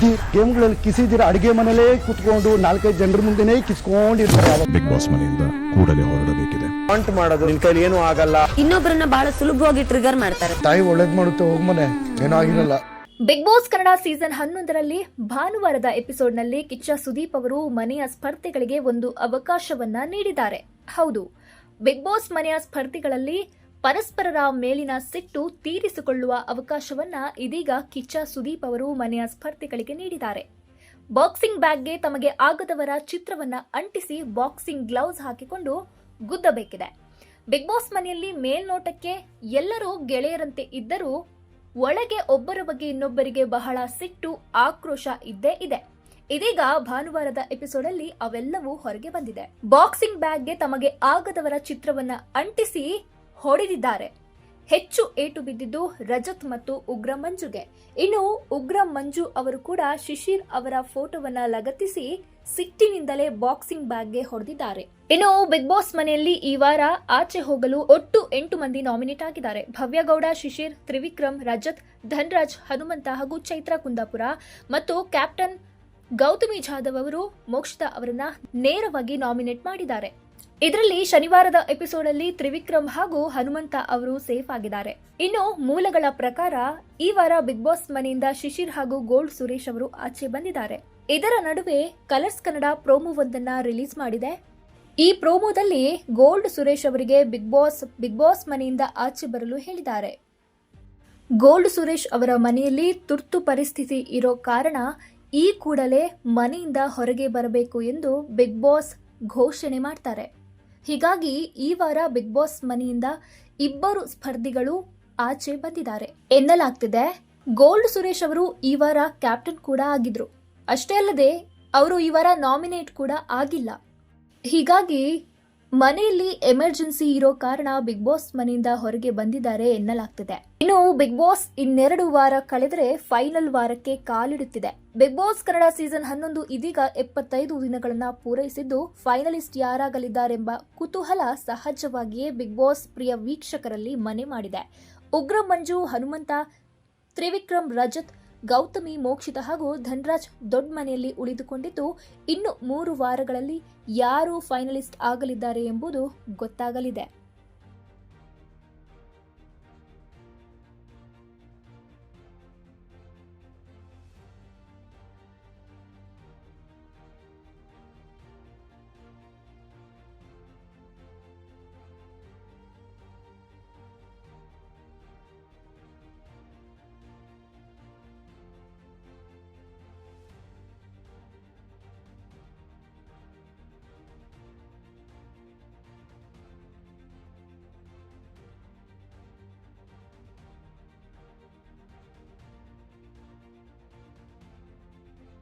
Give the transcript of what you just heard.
ಬುದ್ಧಿ ಗೇಮ್ಗಳಲ್ಲಿ ಕಿಸಿದಿರ ಅಡಿಗೆ ಮನೇಲೇ ಕುತ್ಕೊಂಡು ನಾಲ್ಕೈದು ಜನರ ಮುಂದೆನೇ ಕಿಸ್ಕೊಂಡಿರ್ತಾರೆ. ಬಿಗ್ ಬಾಸ್ ಮನೆಯಿಂದ ಕೂಡಲೇ ಹೊರಡಬೇಕಿದೆ. ಕಾಂಟ್ ಮಾಡೋದು ನಿನ್ ಕೈಲಿ ಏನು ಆಗಲ್ಲ. ಇನ್ನೊಬ್ಬರನ್ನ ಬಹಳ ಸುಲಭವಾಗಿ ಟ್ರಿಗರ್ ಮಾಡ್ತಾರೆ. ತಾಯಿ ಒಳ್ಳೇದ್ ಮಾಡುತ್ತೆ ಹೋಗ್ ಮನೆ. ಏನಾಗಿರಲ್ಲ ಬಿಗ್ ಬಾಸ್ ಕನ್ನಡ ಸೀಸನ್ ಹನ್ನೊಂದರಲ್ಲಿ ಭಾನುವಾರದ ಎಪಿಸೋಡ್ನಲ್ಲಿ ಕಿಚ್ಚ ಸುದೀಪ್ ಅವರು ಮನೆಯ ಸ್ಪರ್ಧೆಗಳಿಗೆ ಒಂದು ಅವಕಾಶವನ್ನ ನೀಡಿದ್ದಾರೆ. ಹೌದು ಬಿಗ್ ಬಾಸ್ ಮನೆಯ ಸ್ಪರ್ಧಿಗಳಲ್ಲಿ ಪರಸ್ಪರರ ಮೇಲಿನ ಸಿಟ್ಟು ತೀರಿಸಿಕೊಳ್ಳುವ ಅವಕಾಶವನ್ನ ಇದೀಗ ಕಿಚ್ಚ ಸುದೀಪ್ ಅವರು ಮನೆಯ ಸ್ಪರ್ಧಿಗಳಿಗೆ ನೀಡಿದ್ದಾರೆ. ಬಾಕ್ಸಿಂಗ್ ಬ್ಯಾಗ್ಗೆ ತಮಗೆ ಆಗದವರ ಚಿತ್ರವನ್ನ ಅಂಟಿಸಿ ಬಾಕ್ಸಿಂಗ್ ಗ್ಲೌಸ್ ಹಾಕಿಕೊಂಡು ಗುದ್ದಬೇಕಿದೆ. ಬಿಗ್ ಬಾಸ್ ಮನೆಯಲ್ಲಿ ಮೇಲ್ನೋಟಕ್ಕೆ ಎಲ್ಲರೂ ಗೆಳೆಯರಂತೆ ಇದ್ದರೂ ಒಳಗೆ ಒಬ್ಬರ ಬಗ್ಗೆ ಇನ್ನೊಬ್ಬರಿಗೆ ಬಹಳ ಸಿಟ್ಟು, ಆಕ್ರೋಶ ಇದ್ದೇ ಇದೆ. ಇದೀಗ ಭಾನುವಾರದ ಎಪಿಸೋಡ್ ಅಲ್ಲಿ ಅವೆಲ್ಲವೂ ಹೊರಗೆ ಬಂದಿದೆ. ಬಾಕ್ಸಿಂಗ್ ಬ್ಯಾಗ್ಗೆ ತಮಗೆ ಆಗದವರ ಚಿತ್ರವನ್ನ ಅಂಟಿಸಿ ಹೊಡೆದಿದ್ದಾರೆ. ಹೆಚ್ಚು ಏಟು ಬಿದ್ದಿದ್ದು ರಜತ್ ಮತ್ತು ಉಗ್ರ ಮಂಜುಗೆ. ಇನ್ನು ಉಗ್ರ ಮಂಜು ಅವರು ಕೂಡ ಶಿಶಿರ್ ಅವರ ಫೋಟೋವನ್ನ ಲಗತ್ತಿಸಿ ಸಿಟ್ಟಿನಿಂದಲೇ ಬಾಕ್ಸಿಂಗ್ ಬ್ಯಾಗ್ಗೆ ಹೊಡೆದಿದ್ದಾರೆ. ಇನ್ನು ಬಿಗ್ ಬಾಸ್ ಮನೆಯಲ್ಲಿ ಈ ವಾರ ಆಚೆ ಹೋಗಲು ಒಟ್ಟು ಎಂಟು ಮಂದಿ ನಾಮಿನೇಟ್ ಆಗಿದ್ದಾರೆ. ಭವ್ಯಗೌಡ, ಶಿಶಿರ್, ತ್ರಿವಿಕ್ರಮ್, ರಜತ್, ಧನ್ರಾಜ್, ಹನುಮಂತ ಹಾಗೂ ಚೈತ್ರ ಕುಂದಾಪುರ ಮತ್ತು ಕ್ಯಾಪ್ಟನ್ ಗೌತಮಿ ಜಾಧವ್ ಅವರು ಮೋಕ್ಷಿತ ಅವರನ್ನ ನೇರವಾಗಿ ನಾಮಿನೇಟ್ ಮಾಡಿದ್ದಾರೆ. ಇದರಲ್ಲಿ ಶನಿವಾರದ ಎಪಿಸೋಡ್ ಅಲ್ಲಿ ತ್ರಿವಿಕ್ರಮ್ ಹಾಗೂ ಹನುಮಂತ ಅವರು ಸೇಫ್ ಆಗಿದ್ದಾರೆ. ಇನ್ನು ಮೂಲಗಳ ಪ್ರಕಾರ ಈ ವಾರ ಬಿಗ್ ಬಾಸ್ ಮನೆಯಿಂದ ಶಿಶಿರ್ ಹಾಗೂ ಗೋಲ್ಡ್ ಸುರೇಶ್ ಅವರು ಆಚೆ ಬಂದಿದ್ದಾರೆ. ಇದರ ನಡುವೆ ಕಲರ್ಸ್ ಕನ್ನಡ ಪ್ರೋಮೋವೊಂದನ್ನ ರಿಲೀಸ್ ಮಾಡಿದೆ. ಈ ಪ್ರೋಮೋದಲ್ಲಿ ಗೋಲ್ಡ್ ಸುರೇಶ್ ಅವರಿಗೆ ಬಿಗ್ ಬಾಸ್ ಬಿಗ್ ಬಾಸ್ ಮನೆಯಿಂದ ಆಚೆ ಬರಲು ಹೇಳಿದ್ದಾರೆ. ಗೋಲ್ಡ್ ಸುರೇಶ್ ಅವರ ಮನೆಯಲ್ಲಿ ತುರ್ತು ಪರಿಸ್ಥಿತಿ ಇರೋ ಕಾರಣ ಈ ಕೂಡಲೇ ಮನೆಯಿಂದ ಹೊರಗೆ ಬರಬೇಕು ಎಂದು ಬಿಗ್ ಬಾಸ್ ಘೋಷಣೆ ಮಾಡ್ತಾರೆ. ಹೀಗಾಗಿ ಈ ವಾರ ಬಿಗ್ ಬಾಸ್ ಮನೆಯಿಂದ ಇಬ್ಬರು ಸ್ಪರ್ಧಿಗಳು ಆಚೆ ಬಂದಿದ್ದಾರೆ. ಎನ್ನಲಾಗ್ತಿದೆ, ಗೋಲ್ಡ್ ಸುರೇಶ್ ಅವರು ಈ ವಾರ ಕ್ಯಾಪ್ಟನ್ ಕೂಡ ಆಗಿದ್ರು. ಅಷ್ಟೇ ಅಲ್ಲದೆ, ಅವರು ಈ ವಾರ ನಾಮಿನೇಟ್ ಕೂಡ ಆಗಿಲ್ಲ. ಹೀಗಾಗಿ ಮನೆಯಲ್ಲಿ ಎಮರ್ಜೆನ್ಸಿ ಇರೋ ಕಾರಣ ಬಿಗ್ ಬಾಸ್ ಮನೆಯಿಂದ ಹೊರಗೆ ಬಂದಿದ್ದಾರೆ ಎನ್ನಲಾಗ್ತಿದೆ. ಇನ್ನು ಬಿಗ್ ಬಾಸ್ ಇನ್ನೆರಡು ವಾರ ಕಳೆದರೆ ಫೈನಲ್ ವಾರಕ್ಕೆ ಕಾಲಿಡುತ್ತಿದೆ. ಬಿಗ್ ಬಾಸ್ ಕನ್ನಡ ಸೀಸನ್ ಹನ್ನೊಂದು ಇದೀಗ ಎಪ್ಪತ್ತೈದು ದಿನಗಳನ್ನ ಪೂರೈಸಿದ್ದು ಫೈನಲಿಸ್ಟ್ ಯಾರಾಗಲಿದ್ದಾರೆಂಬ ಕುತೂಹಲ ಸಹಜವಾಗಿಯೇ ಬಿಗ್ ಬಾಸ್ ಪ್ರಿಯ ವೀಕ್ಷಕರಲ್ಲಿ ಮನೆ ಮಾಡಿದೆ. ಉಗ್ರ ಮಂಜು, ಹನುಮಂತ, ತ್ರಿವಿಕ್ರಮ್, ರಜತ್ ಗೌತಮಿ, ಮೋಕ್ಷಿತ ಹಾಗೂ ಧನ್ರಾಜ್ ದೊಡ್ಡ ಮನೆಯಲ್ಲಿ ಉಳಿದುಕೊಂಡಿದ್ದು, ಇನ್ನು ಮೂರು ವಾರಗಳಲ್ಲಿ ಯಾರು ಫೈನಲಿಸ್ಟ್ ಆಗಲಿದ್ದಾರೆ ಎಂಬುದು ಗೊತ್ತಾಗಲಿದೆ.